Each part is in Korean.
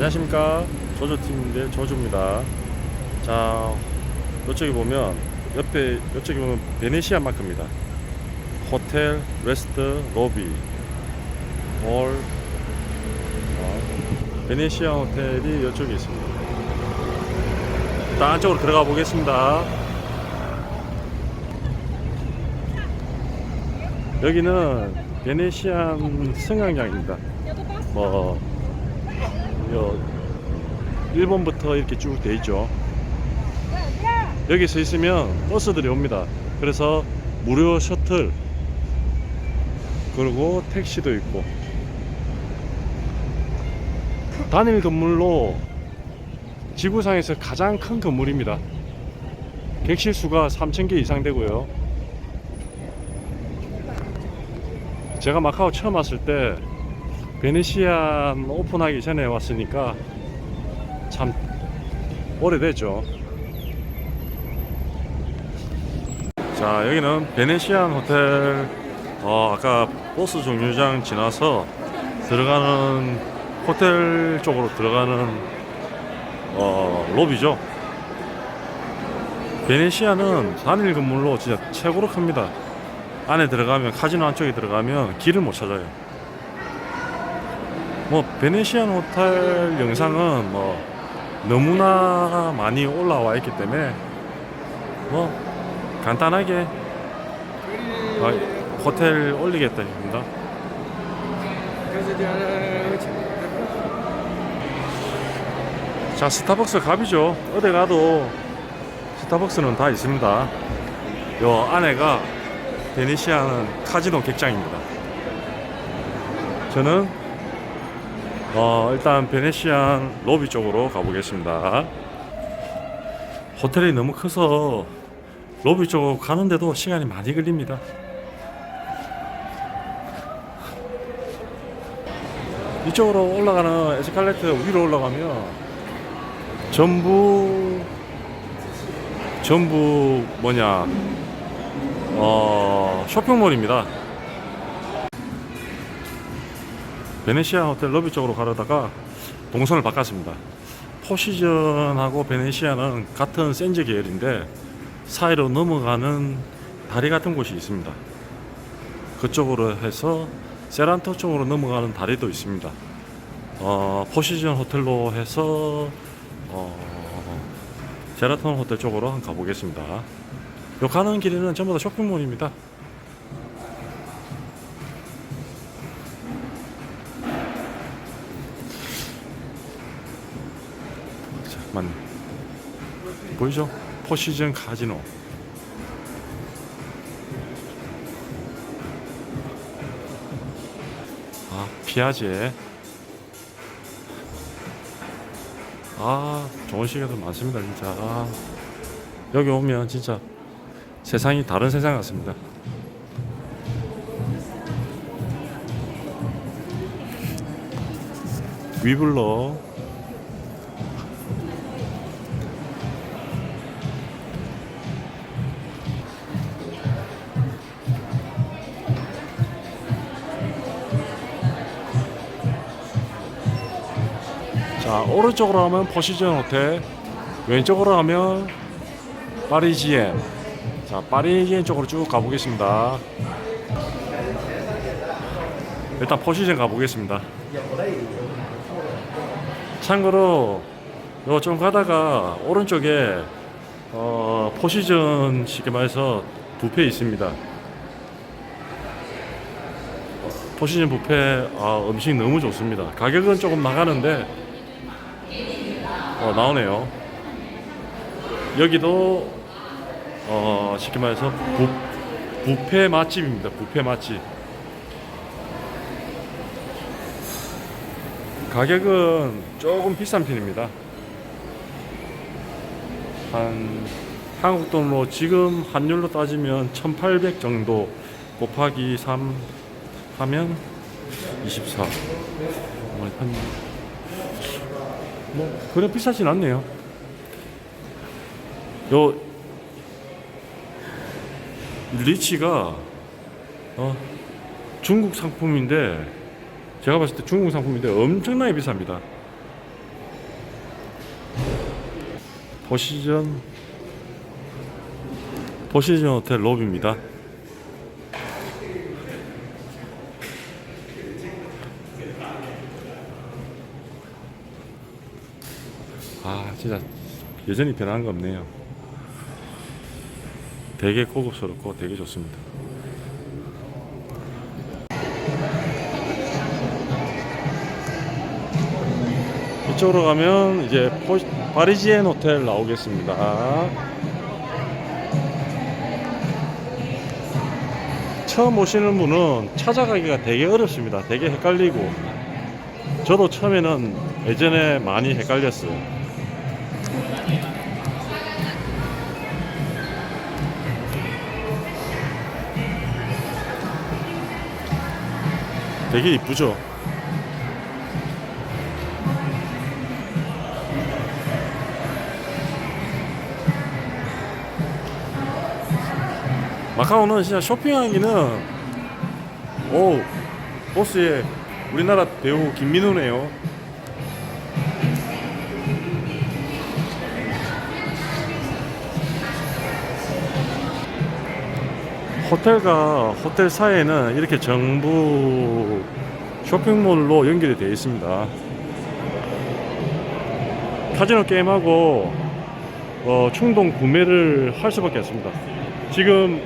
안녕하십니까. 조조팀인데 조조입니다. 자 이쪽에 보면 옆에 이쪽에 보면 베네시아 마크입니다. 호텔 레스트 로비 홀 어, 베네시아 호텔이 이쪽에 있습니다. 일단 안쪽으로 들어가 보겠습니다. 여기는 베네시안 승강장입니다. 뭐 요, 일본부터 이렇게 쭉 돼 있죠. 여기 서 있으면 버스들이 옵니다. 그래서 무료 셔틀 그리고 택시도 있고 단일 건물로 지구상에서 가장 큰 건물입니다. 객실 수가 3,000개 이상 되고요. 제가 마카오 처음 왔을 때 베네시안 오픈하기 전에 왔으니까 참 오래됐죠. 자 여기는 베네시안 호텔 어, 아까 버스 정류장 지나서 들어가는 호텔 쪽으로 들어가는 어, 로비죠. 베네시아는 단일 건물로 진짜 최고로 큽니다. 안에 들어가면 카지노 안쪽에 들어가면 길을 못 찾아요. 뭐 베네시안 호텔 영상은 뭐 너무나 많이 올라와 있기 때문에 뭐 간단하게 아, 호텔 올리겠다 입니다. 자 스타벅스 갑이죠. 어디 가도 스타벅스는 다 있습니다. 요 안에가 베네시아는 카지노 객장입니다. 저는 어, 일단 베네시안 로비 쪽으로 가보겠습니다. 호텔이 너무 커서 로비 쪽으로 가는데도 시간이 많이 걸립니다. 이쪽으로 올라가는 에스컬레이터 위로 올라가면 전부 전부 뭐냐 어 쇼핑몰입니다. 베네시아 호텔 로비 쪽으로 가려다가 동선을 바꿨습니다. 포시전하고 베네시아는 같은 센즈 계열인데 사이로 넘어가는 다리 같은 곳이 있습니다. 그쪽으로 해서 세란토 쪽으로 넘어가는 다리도 있습니다. 어, 포시전 호텔로 해서 어, 제라톤 호텔 쪽으로 한번 가보겠습니다. 요 가는 길에는 전부 다 쇼핑몰입니다. 잠깐만 보이죠? 포시즌 카지노. 아 피아제. 아 좋은 시계도 많습니다 진짜. 아, 여기 오면 진짜 세상이 다른 세상 같습니다. 위블러 자 오른쪽으로 가면 포시전 호텔 왼쪽으로 가면 파리지엔. 자 파리지엔 쪽으로 쭉 가보겠습니다. 일단 포시전 가보겠습니다. 참고로 요 좀 가다가 오른쪽에 어, 포시전 쉽게 말해서 뷔페 있습니다. 포시전 뷔페 아, 음식 너무 좋습니다. 가격은 조금 나가는데 어, 나오네요. 여기도 어, 쉽게 말해서 부, 뷔페 맛집입니다. 뷔페 맛집. 가격은 조금 비싼 편입니다. 한 한국 돈으로 지금 환율로 따지면 1,800 정도 곱하기 3 하면 24. 어, 한 뭐 그냥 비싸진 않네요. 요 리치가 어, 중국 상품인데 제가 봤을 때 중국 상품인데 엄청나게 비쌉니다. 보시전 보시전 호텔 로비입니다. 진짜 여전히 변한 거 없네요. 되게 고급스럽고 되게 좋습니다. 이쪽으로 가면 이제 포, 파리지엔 호텔 나오겠습니다. 처음 오시는 분은 찾아가기가 되게 어렵습니다. 되게 헷갈리고 저도 처음에는 예전에 많이 헷갈렸어요. 되게 이쁘죠? 마카오는 진짜 쇼핑하기는 오 보스의 우리나라 배우 김민우네요. 호텔과 호텔 사이에는 이렇게 정부 쇼핑몰로 연결이 되어 있습니다. 카지노 게임하고 어, 충동 구매를 할 수밖에 없습니다. 지금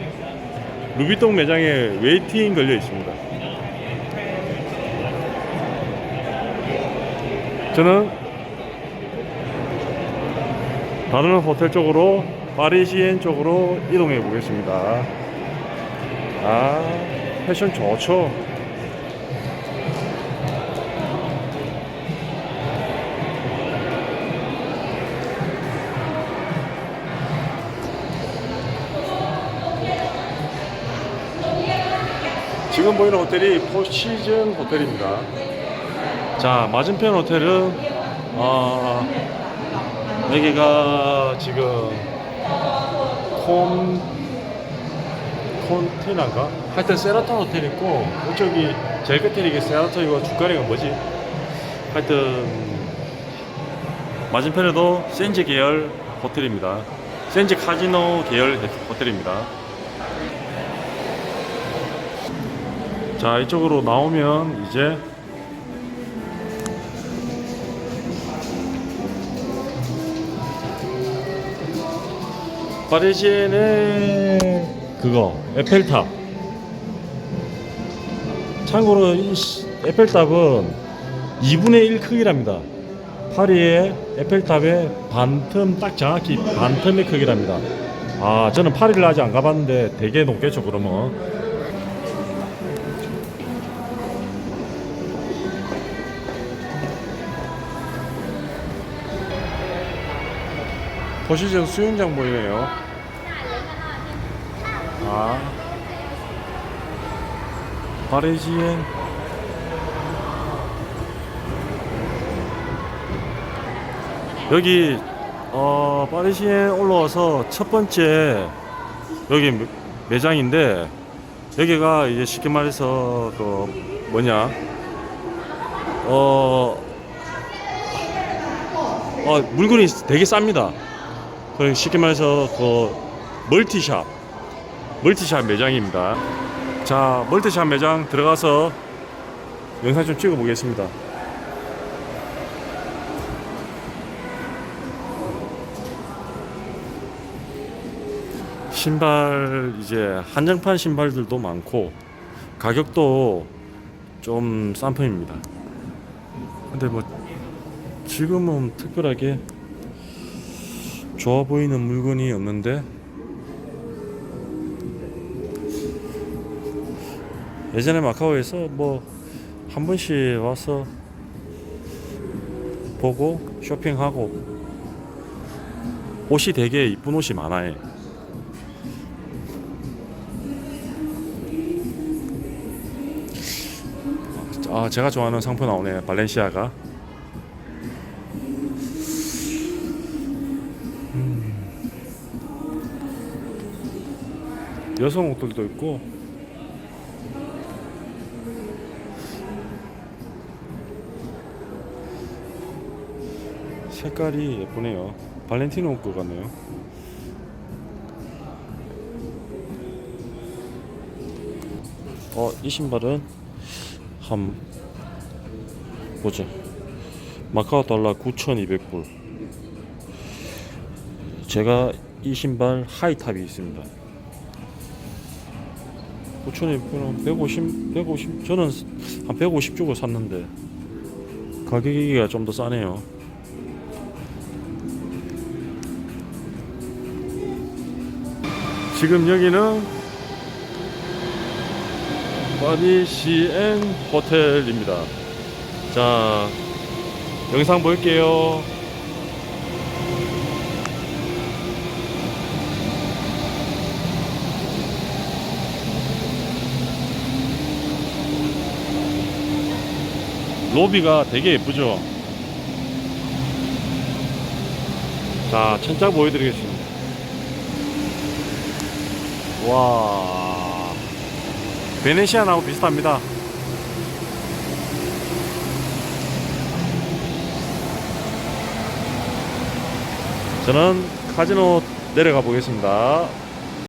루비통 매장에 웨이팅 걸려 있습니다. 저는 다른 호텔 쪽으로 파리시엔 쪽으로 이동해 보겠습니다. 아, 패션 좋죠. 지금 보이는 호텔이 포시즌 호텔입니다. 자, 맞은편 호텔은 어, 여기가 지금 콘 콘티나가 하여튼 세라톤 호텔 있고 이쪽이 제일 끝에 이게 세라톤이고 중간에가 뭐지? 하여튼 맞은편에도 센지 계열 호텔입니다. 센지 카지노 계열 호텔입니다. 자 이쪽으로 나오면 이제 파리지엔의 그거 에펠탑. 참고로 이 시- 에펠탑은 2분의 1 크기랍니다. 파리의 에펠탑의 반틈 딱 정확히 반틈의 크기랍니다. 아 저는 파리를 아직 안 가봤는데 되게 높겠죠 그러면. 포시즌 수영장 보이네요. 아, 파리지엔. 여기 어 파리시에 올라와서 첫 번째 여기 매- 매장인데 여기가 이제 쉽게 말해서 그 뭐냐 어 어, 물건이 되게 쌉니다. 그 쉽게 말해서 그 멀티샵, 멀티샵 매장입니다. 자, 멀티샵 매장 들어가서 영상 좀 찍어 보겠습니다. 신발 이제 한정판 신발들도 많고 가격도 좀 싼 편입니다. 근데 뭐 지금은 특별하게 좋아 보이는 물건이 없는데 예전에 마카오에서 뭐 한 번씩 와서 보고 쇼핑하고 옷이 되게 이쁜 옷이 많아요. 아 제가 좋아하는 상품 나오네 발렌시아가. 여성 옷들도 있고 색깔이 예쁘네요. 발렌티노 거 같네요. 어, 이 신발은 한 보자. 마카오 달러 9,200불. 제가 이 신발 하이탑이 있습니다. 9,200불은 150, 150, 저는 한 150 주고 샀는데 가격이가 좀더 싸네요. 지금 여기는 파리시엔 호텔입니다. 자, 영상 볼게요. 로비가 되게 예쁘죠? 자, 천장 보여드리겠습니다. 와, 베네시아나하고 비슷합니다. 저는 카지노 내려가 보겠습니다.